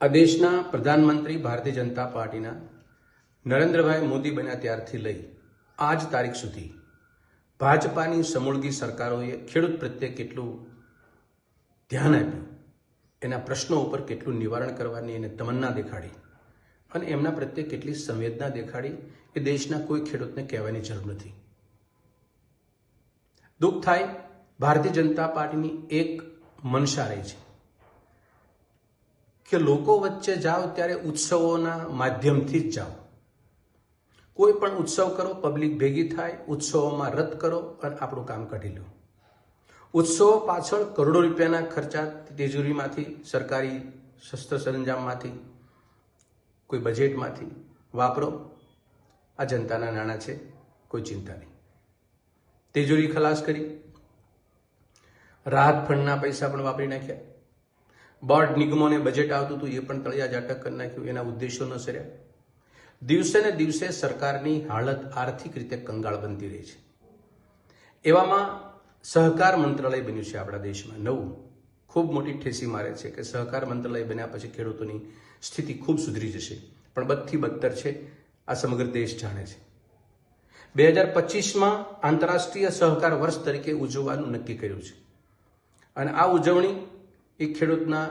આ દેશના પ્રધાનમંત્રી ભારતીય જનતા પાર્ટીના નરેન્દ્રભાઈ મોદી બન્યા ત્યારથી લઈ આજ તારીખ સુધી ભાજપાની સમૂળગી સરકારોએ ખેડૂત પ્રત્યે કેટલું ધ્યાન આપ્યું, એના પ્રશ્નો ઉપર કેટલું નિવારણ કરવાની એને તમન્ના દેખાડી અને એમના પ્રત્યે કેટલી સંવેદના દેખાડી એ દેશના કોઈ ખેડૂતને કહેવાની જરૂર નથી. દુઃખ થાય, ભારતીય જનતા પાર્ટીની એક મનસા રહી છે. કે લોકો વચ્ચે જાઓ ત્યારે ઉત્સવોના માધ્યમથી જ જાઓ. કોઈ પણ ઉત્સવ કરો, પબ્લિક ભેગી થાય, ઉત્સવોમાં રદ કરો અને આપણું કામ કાઢી લો. ઉત્સવો પાછળ કરોડો રૂપિયાના ખર્ચા તિજોરીમાંથી, સરકારી શસ્ત્ર સરંજામમાંથી, કોઈ બજેટમાંથી વાપરો. આ જનતાના નાણાં છે, કોઈ ચિંતા નહીં. તિજોરી ખલાસ કરી. રાહત ફંડના પૈસા પણ વાપરી નાખ્યા. બોર્ડ નિગમોને બજેટ આવતું હતું, એ પણ તળિયા જાટક કરી નાખ્યું, એના ઉદ્દેશો ન સર્યા. દિવસે ને દિવસે સરકારની હાલત આર્થિક રીતે કંગાળ બનતી રહી છે. એવામાં સહકાર મંત્રાલય બન્યું છે આપણા દેશમાં. નવું. ખૂબ મોટી ઠેસી મારે છે કે સહકાર મંત્રાલય બન્યા પછી ખેડૂતોની સ્થિતિ ખૂબ સુધરી જશે. પણ બદથી બદતર છે, આ સમગ્ર દેશ જાણે છે. બે હજાર પચીસમાં આંતરરાષ્ટ્રીય સહકાર વર્ષ તરીકે ઉજવવાનું નક્કી કર્યું છે. અને આ ઉજવણી એ ખેડૂતના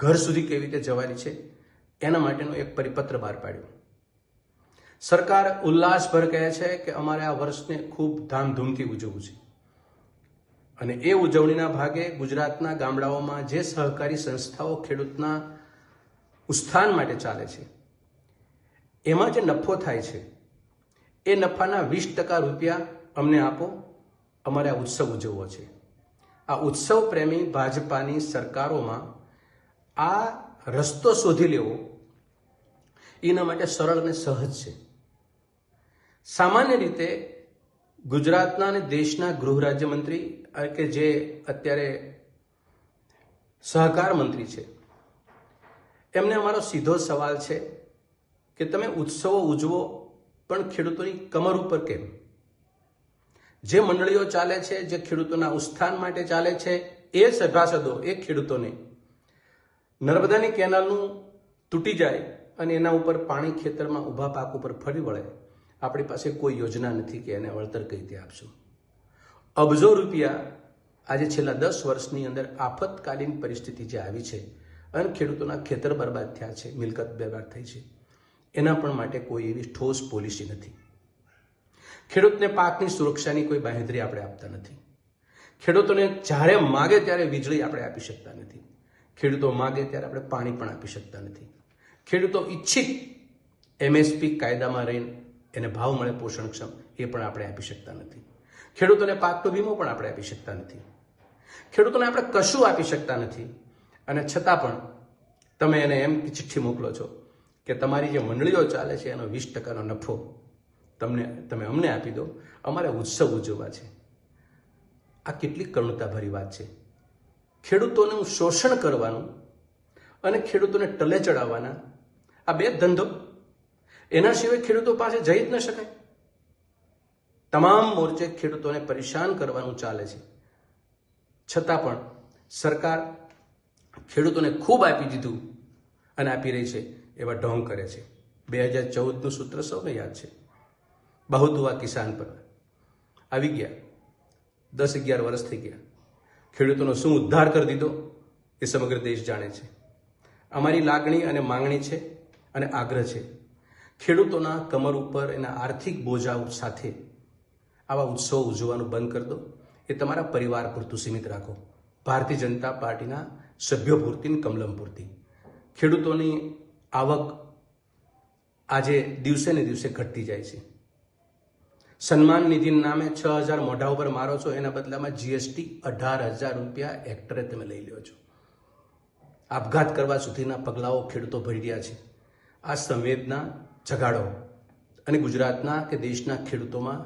ઘર સુધી કેવી રીતે જવાની છે, એના માટેનો એક પરિપત્ર બહાર પાડ્યો. સરકાર ઉલ્લાસભર કહે છે કે અમારે આ વર્ષને ખૂબ ધામધૂમથી ઉજવવું છે. અને એ ઉજવણીના ભાગે ગુજરાતના ગામડાઓમાં જે સહકારી સંસ્થાઓ ખેડૂતના ઉત્થાન માટે ચાલે છે, એમાં જે નફો થાય છે, એ નફાના વીસ ટકા રૂપિયા અમને આપો, અમારે આ ઉત્સવ ઉજવવો છે. આ ઉત્સવ પ્રેમી ભાજપાની સરકારોમાં આ રસ્તો શોધી લેવો એના માટે સરળ અને સહજ છે. સામાન્ય રીતે ગુજરાતના અને દેશના ગૃહ રાજ્યમંત્રી કે જે અત્યારે સહકાર મંત્રી છે, એમને અમારો સીધો સવાલ છે કે તમે ઉત્સવો ઉજવો પણ ખેડૂતોની કમર ઉપર કેમ? જે મંડળીઓ ચાલે છે, જે ખેડૂતોના ઉત્થાન માટે ચાલે છે, એ સભાસદો, એ ખેડૂતોને નર્મદાની કેનાલનું તૂટી જાય અને એના ઉપર પાણી ખેતરમાં ઊભા પાક ઉપર ફરી વળે, આપણી પાસે કોઈ યોજના નથી કે એને વળતર કઈ રીતે આપશું. અબજો રૂપિયા આજે છેલ્લા દસ વર્ષની અંદર આફતકાલીન પરિસ્થિતિ જે આવી છે અને ખેડૂતોના ખેતર બરબાદ થયા છે, મિલકત બરબાદ થઈ છે, એના પણ માટે કોઈ એવી ઠોસ પોલિસી નથી. ખેડૂતને પાકની સુરક્ષાની કોઈ બાહેધરી આપણે આપતા નથી. ખેડૂતોને જ્યારે માગે ત્યારે વીજળી આપણે આપી શકતા નથી. ખેડૂતો માગે ત્યારે આપણે પાણી પણ આપી શકતા નથી. ખેડૂતો ઈચ્છિત એમએસપી કાયદામાં રહીને એને ભાવ મળે પોષણક્ષમ એ પણ આપણે આપી શકતા નથી. ખેડૂતોને પાકનો વીમો પણ આપણે આપી શકતા નથી. ખેડૂતોને આપણે કશું આપી શકતા નથી. અને છતાં પણ તમે એને એમ ચિઠ્ઠી મોકલો છો કે તમારી જે મંડળીઓ ચાલે છે એનો વીસ ટકાનો નફો તમને, તમે અમને આપી દો. અમારે ઉત્સવ ઉજવવા છે. આ કેટલી કરુણતાભરી વાત છે. ખેડૂતોનું શોષણ કરવાનું અને ખેડૂતોને ટલે ચડાવવાના આ બે ધંધો. એના સિવાય ખેડૂતો પાસે જઈ જ ન શકાય. તમામ મોરચે ખેડૂતોને પરેશાન કરવાનું ચાલે છે. છતાં પણ સરકાર ખેડૂતોને ખૂબ આપી દીધું અને આપી રહી છે એવા ઢોંગ કરે છે. બે હજાર ચૌદનું સૂત્ર સૌને યાદ છે. બહુ દુઆ કિસાન પર. આવી ગયા. દસ અગિયાર વર્ષ થઈ ગયા. ખેડૂતોનો શું ઉદ્ધાર કરી દીધો એ સમગ્ર દેશ જાણે છે. અમારી લાગણી અને માંગણી છે અને આગ્રહ છે. ખેડૂતોના કમર ઉપર એના આર્થિક બોજા સાથે આવા ઉત્સવો ઉજવવાનું બંધ કરી દો. એ તમારા પરિવાર પૂરતું સીમિત રાખો. ભારતીય જનતા પાર્ટીના સભ્યો પૂરતી ને કમલમ પૂરતી. ખેડૂતોની આવક આજે દિવસે ને દિવસે ઘટતી જાય છે. સન્માન નિધિના નામે છ હજાર મોઢા ઉપર મારો છો, એના બદલામાં જીએસટી અઢાર હજાર રૂપિયા હેક્ટરે તમે લઈ લ્યો છો. આપઘાત કરવા સુધીના પગલાઓ ખેડૂતો ભરી રહ્યા છે. આ સંવેદના જગાડો અને ગુજરાતના કે દેશના ખેડૂતોમાં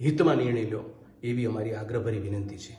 હિતમાં નિર્ણય લો, એવી અમારી આગ્રહભરી વિનંતી છે.